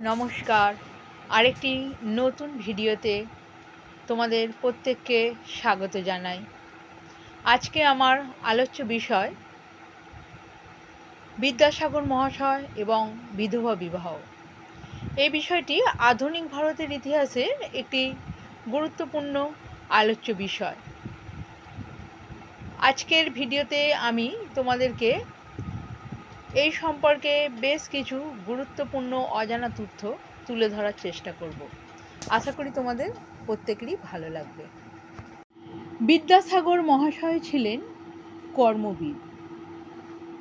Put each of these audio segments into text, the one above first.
নমস্কার। আরেকটি নতুন ভিডিওতে তোমাদের প্রত্যেককে স্বাগত জানাই। আজকে আমার আলোচ্য বিষয় বিদ্যাসাগর মহাশয় এবং বিধবা বিবাহ। এই বিষয়টি আধুনিক ভারতের ইতিহাসের একটি গুরুত্বপূর্ণ আলোচ্য বিষয়। আজকের ভিডিওতে আমি তোমাদেরকে এই সম্পর্কে বেশ কিছু গুরুত্বপূর্ণ অজানা তথ্য তুলে ধরার চেষ্টা করব। আশা করি তোমাদের প্রত্যেকেরই ভালো লাগবে। বিদ্যাসাগর মহাশয় ছিলেন কর্মবীর।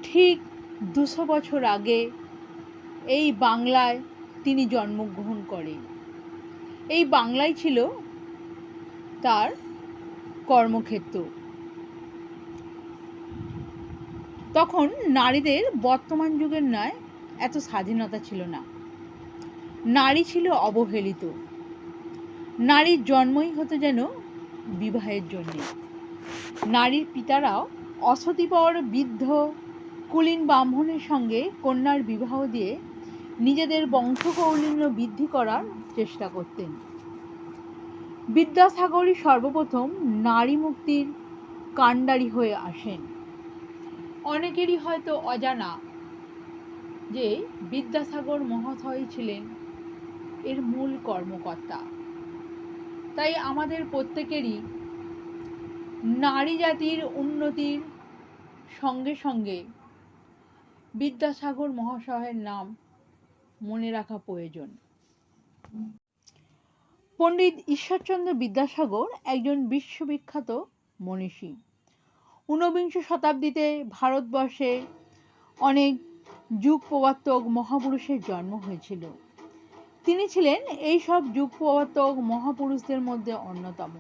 ঠিক দুশো বছর আগে এই বাংলায় তিনি জন্মগ্রহণ করেন। এই বাংলাই ছিল তার কর্মক্ষেত্র। তখন নারীদের বর্তমান যুগের ন্যায় এত স্বাধীনতা ছিল না। নারী ছিল অবহেলিত। নারীর জন্মই হতো যেন বিবাহের জন্যে। নারীর পিতারাও অসতিপর, বৃদ্ধ, কুলীন ব্রাহ্মণের সঙ্গে কন্যার বিবাহ দিয়ে নিজেদের বংশকৌলিন্য বৃদ্ধি করার চেষ্টা করতেন। বিদ্যাসাগরই সর্বপ্রথম নারী মুক্তির কাণ্ডারি হয়ে আসেন। অনেকেরই হয়তো অজানা যে বিদ্যাসাগর মহাশয় ছিলেন এর মূল কর্মকর্তা। তাই আমাদের প্রত্যেকেরই নারী জাতির উন্নতির সঙ্গে সঙ্গে বিদ্যাসাগর মহাশয়ের নাম মনে রাখা প্রয়োজন। পণ্ডিত ঈশ্বরচন্দ্র বিদ্যাসাগর একজন বিশ্ববিখ্যাত মনীষী। ঊনবিংশ শতাব্দীতে ভারতবর্ষে অনেক যুগ প্রবর্তক মহাপুরুষের জন্ম হয়েছিল। তিনি ছিলেন এই সব যুগ প্রবর্তক মহাপুরুষদের মধ্যে অন্যতম।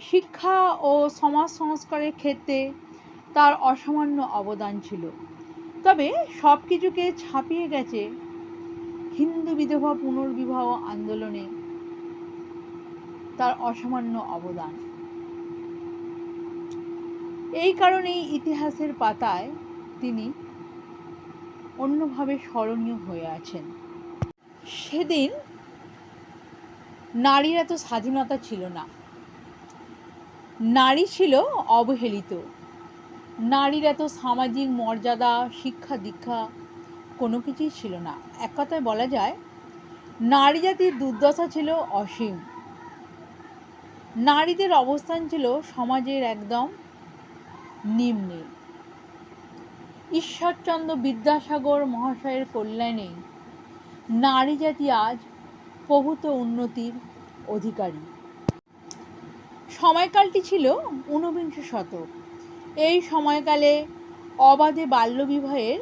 শিক্ষা ও সমাজ সংস্কারের ক্ষেত্রে তার অসামান্য অবদান ছিল। তবে সব কিছুকে ছাপিয়ে গেছে হিন্দু বিধবা পুনর্বিবাহ আন্দোলনে তার অসামান্য অবদান। এই কারণেই ইতিহাসের পাতায় তিনি অন্যভাবে স্মরণীয় হয়ে আছেন। সেদিন নারীর এত স্বাধীনতা ছিল না। নারী ছিল অবহেলিত। নারীর এত সামাজিক মর্যাদা, শিক্ষা দীক্ষা কোনো কিছুই ছিল না। এক কথায় বলা যায়, নারী জাতির দুর্দশা ছিল অসীম। নারীদের অবস্থান ছিল সমাজের একদম নিম্নে। ঈশ্বরচন্দ্র বিদ্যাসাগর মহাশয়ের কল্যাণে নারী জাতি আজ প্রভূত উন্নতির অধিকারী। সময়কালটি ছিল ঊনবিংশ শতক। এই সময়কালে অবাধে বাল্যবিবাহের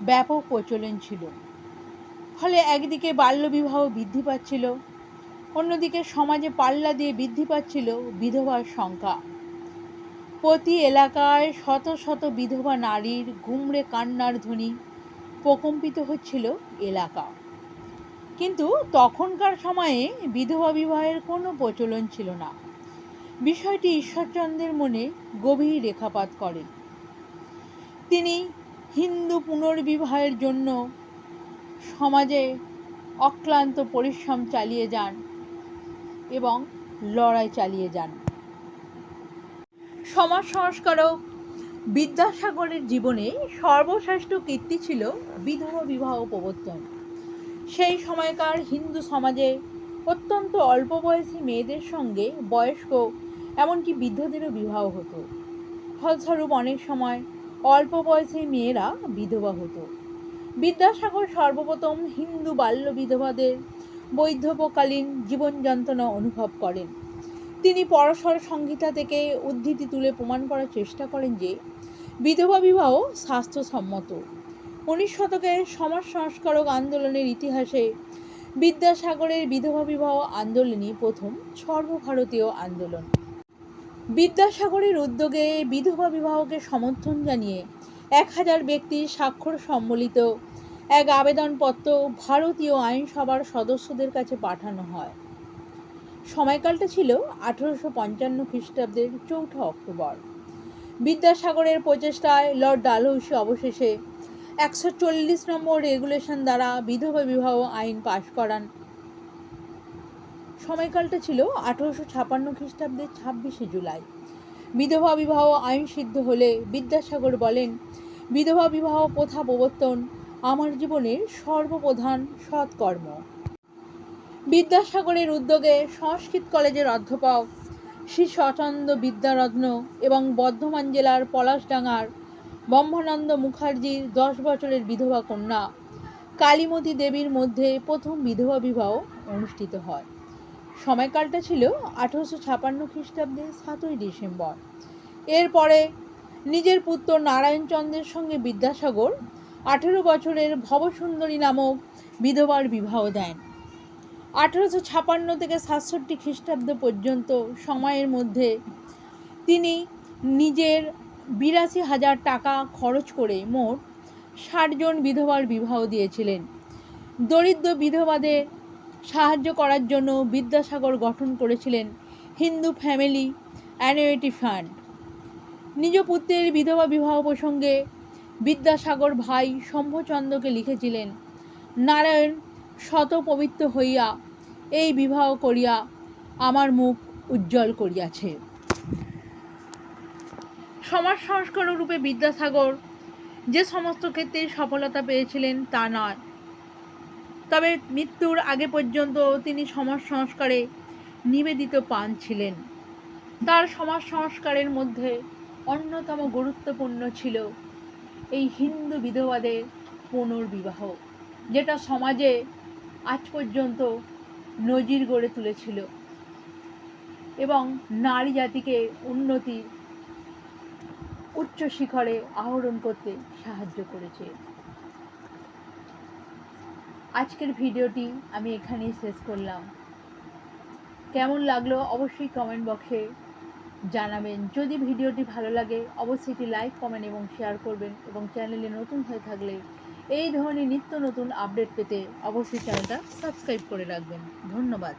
ব্যাপক প্রচলন ছিল। ফলে একদিকে বাল্যবিবাহ বৃদ্ধি পাচ্ছিল, অন্যদিকে সমাজে পাল্লা দিয়ে বৃদ্ধি পাচ্ছিল বিধবার সংখ্যা। প্রতি এলাকায় শত শত বিধবা নারীর গুমড়ে কান্নার ধ্বনি প্রকম্পিত হচ্ছিল এলাকা। কিন্তু তখনকার সময়ে বিধবা বিবাহের কোনো প্রচলন ছিল না। বিষয়টি ঈশ্বরচন্দ্রের মনে গভীর রেখাপাত করে। তিনি হিন্দু পুনর্বিবাহের জন্য সমাজে অক্লান্ত পরিশ্রম চালিয়ে যান এবং লড়াই চালিয়ে যান। সমাজ সংস্কারক বিদ্যাসাগরের জীবনে সর্বশ্রেষ্ঠ কীর্তি ছিল বিধবা বিবাহ প্রবর্তন সেই সময়কার হিন্দু সমাজে অত্যন্ত অল্প বয়সী মেয়েদের সঙ্গে বয়স্ক, এমনকি বৃদ্ধদেরও বিবাহ হতো। ফলস্বরূপ অনেক সময় অল্প বয়সী মেয়েরা বিধবা হতো। বিদ্যাসাগর সর্বপ্রথম হিন্দু বাল্য বিধবাদের বৈধব্যকালীন জীবন যন্ত্রণা অনুভব করেন। তিনি পরস্পর সংহিতা থেকে উদ্ধৃতি তুলে প্রমাণ করার চেষ্টা করেন যে, বিধবা বিবাহ স্বাস্থ্যসম্মত। উনিশ শতকের সমাজ সংস্কারক আন্দোলনের ইতিহাসে বিদ্যাসাগরের বিধবা বিবাহ আন্দোলনই প্রথম সর্বভারতীয় আন্দোলন। বিদ্যাসাগরের উদ্যোগে বিধবা বিবাহকে সমর্থন জানিয়ে এক হাজার ব্যক্তির স্বাক্ষর সম্বলিত এক আবেদনপত্র ভারতীয় আইনসভার সদস্যদের কাছে পাঠানো হয়। সময়কালটা ছিল আঠেরোশো পঞ্চান্ন খ্রিস্টাব্দের চৌঠা অক্টোবর। বিদ্যাসাগরের প্রচেষ্টায় লর্ড ডালহৌসি অবশেষে একশো চল্লিশ নম্বর রেগুলেশন দ্বারা বিধবা বিবাহ আইন পাশ করান। সময়কালটা ছিল আঠেরোশো ছাপান্ন খ্রিস্টাব্দের ছাব্বিশে জুলাই। বিধবা বিবাহ আইন সিদ্ধ হলে বিদ্যাসাগর বলেন, বিধবা বিবাহ প্রথা প্রবর্তন আমার জীবনের সর্বপ্রধান সৎকর্ম। বিদ্যাসাগরের উদ্যোগে সংস্কৃত কলেজের অধ্যাপক শ্রী সচন্দ বিদ্যারত্ন এবং বর্ধমান জেলার পলাশডাঙ্গার ব্রহ্মানন্দ মুখার্জির দশ বছরের বিধবা কন্যা কালীমতী দেবীর মধ্যে প্রথম বিধবা বিবাহ অনুষ্ঠিত হয়। সময়কালটা ছিল আঠেরোশো ছাপান্ন খ্রিস্টাব্দের সাতই ডিসেম্বর। এরপরে নিজের পুত্র নারায়ণচন্দ্রের সঙ্গে বিদ্যাসাগর আঠেরো বছরের ভবসুন্দরী নামক বিধবার বিবাহ দেন। আঠেরোশো ছাপান্ন থেকে সাতষট্টি খ্রিস্টাব্দ পর্যন্ত সময়ের মধ্যে তিনি নিজের বিরাশি হাজার টাকা খরচ করে মোট ষাটজন বিধবার বিবাহ দিয়েছিলেন। দরিদ্র বিধবাদের সাহায্য করার জন্য বিদ্যাসাগর গঠন করেছিলেন হিন্দু ফ্যামিলি অ্যানুইটি ফান্ড। নিজ পুত্রের বিধবা বিবাহ প্রসঙ্গে বিদ্যাসাগর ভাই শম্ভচন্দ্রকে লিখেছিলেন, নারায়ণ শত পবিত্র হইয়া এই বিবাহ করিয়া আমার মুখ উজ্জ্বল করিয়াছে। সমাজ সংস্কার রূপে বিদ্যাসাগর যে সমস্ত ক্ষেত্রে সফলতা পেয়েছিলেন তা নয়। তবে মৃত্যুর আগে পর্যন্ত তিনি সমাজ সংস্কারে নিবেদিত পান ছিলেন। তার সমাজ সংস্কারের মধ্যে অন্যতম গুরুত্বপূর্ণ ছিল এই হিন্দু বিধবাদের পুনর্বিবাহ, যেটা সমাজে আজ পর্যন্ত নজির গড়ে তুলেছিল। এবং নারী জাতিকে উন্নতির উচ্চ শিখরে আহরণ করতে সাহায্য করেছে। আজকের ভিডিওটি আমি এখানেই শেষ করলাম। কেমন লাগল অবশ্যই কমেন্ট বক্সে জানাবেন। যদি ভিডিওটি ভালো লাগে, অবশ্যই লাইক কমেন্ট এবং শেয়ার করবেন এবং চ্যানেলে নতুন হয়ে থাকলে এই ধরনের নিত্য নতুন আপডেট পেতে অবশ্যই চ্যানেলটা সাবস্ক্রাইব করে রাখবেন। ধন্যবাদ।